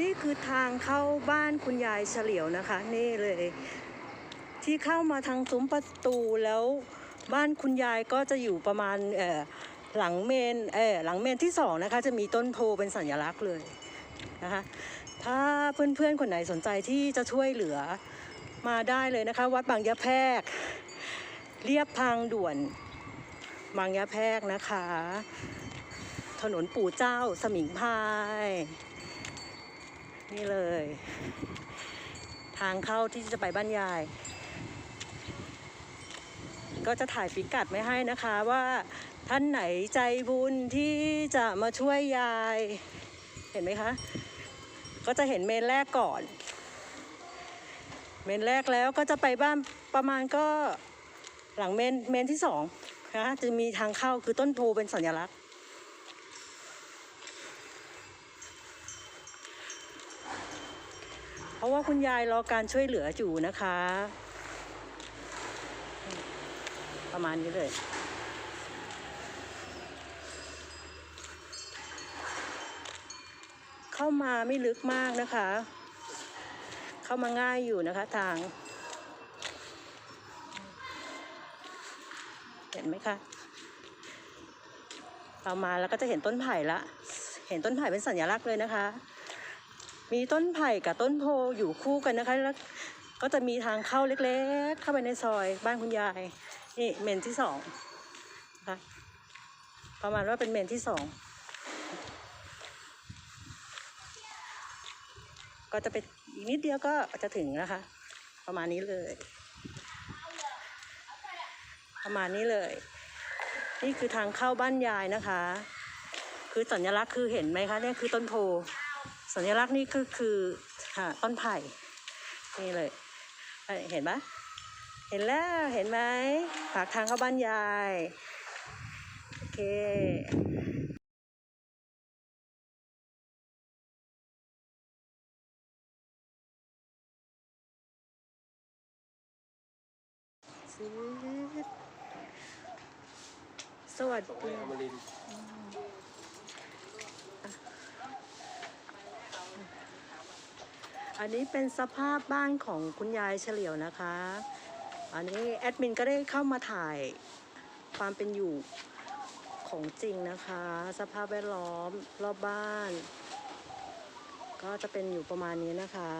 นี่คือทางเข้าบ้านคุณยายเฉลียวนะคะ นี่เลย ที่เข้ามาทางซุ้มประตูแล้วบ้านคุณยายก็จะอยู่ประมาณเอ่อหลังเมนเออหลังเมนที่สองนะคะ จะมีต้นโพเป็นสัญลักษณ์เลยนะคะ ถ้าเพื่อนๆคนไหนสนใจที่จะช่วยเหลือมาได้เลยนะคะ วัดบางยะแพกเรียบทางด่วนบางยะแพกนะคะ ถนนปู่เจ้าสมิงพาย นี่เลย ทางเข้าที่จะไปบ้านยาย ก็จะถ่ายพิกัดไม่ให้นะคะว่าท่านไหนใจบุญที่จะมาช่วยยาย เห็นไหมคะ ก็จะเห็นเมนแรกก่อน เมนแรกแล้วก็จะไปบ้านประมาณก็หลังเมนเมนที่สองนะจะมีทางเข้าคือต้นโพเป็นสัญลักษณ์ เพราะว่าคุณยายรอการช่วยเหลืออยู่นะคะ ประมาณนี้เลยเข้ามาไม่ลึกมากนะคะ เข้ามาง่ายอยู่นะคะทาง เห็นไหมคะเรามาแล้วก็จะเห็นต้นไผ่ละ เห็นต้นไผ่เป็นสัญลักษณ์เลยนะคะ มีต้นไผ่กับต้นโพอยู่คู่กันนะคะแล้วก็จะมีทางเข้าเล็กๆ เข้าไปในซอยบ้านคุณยาย นี่เมนที่สองนะคะประมาณว่าเป็นเมนที่สองก็จะไปอีกนิดเดียวก็จะถึงนะคะ ประมาณนี้เลย ประมาณนี้เลย นี่คือทางเข้าบ้านยายนะคะ คือสัญลักษณ์คือเห็นไหมคะนี่คือต้นโพ สัญลักษณ์นี่คือคือค่ะต้นไผ่นี่เลย เห็นไหมเห็นแล้วเห็นไหมปากทางเข้าบ้านยาย โอเคสวัสดี อมรินทร์ อันนี้เป็นสภาพบ้านของคุณยายเฉลียวนะคะ อันนี้แอดมินก็ได้เข้ามาถ่ายความเป็นอยู่ของจริงนะคะ สภาพแวดล้อมรอบบ้าน ก็จะเป็นอยู่ประมาณนี้นะคะ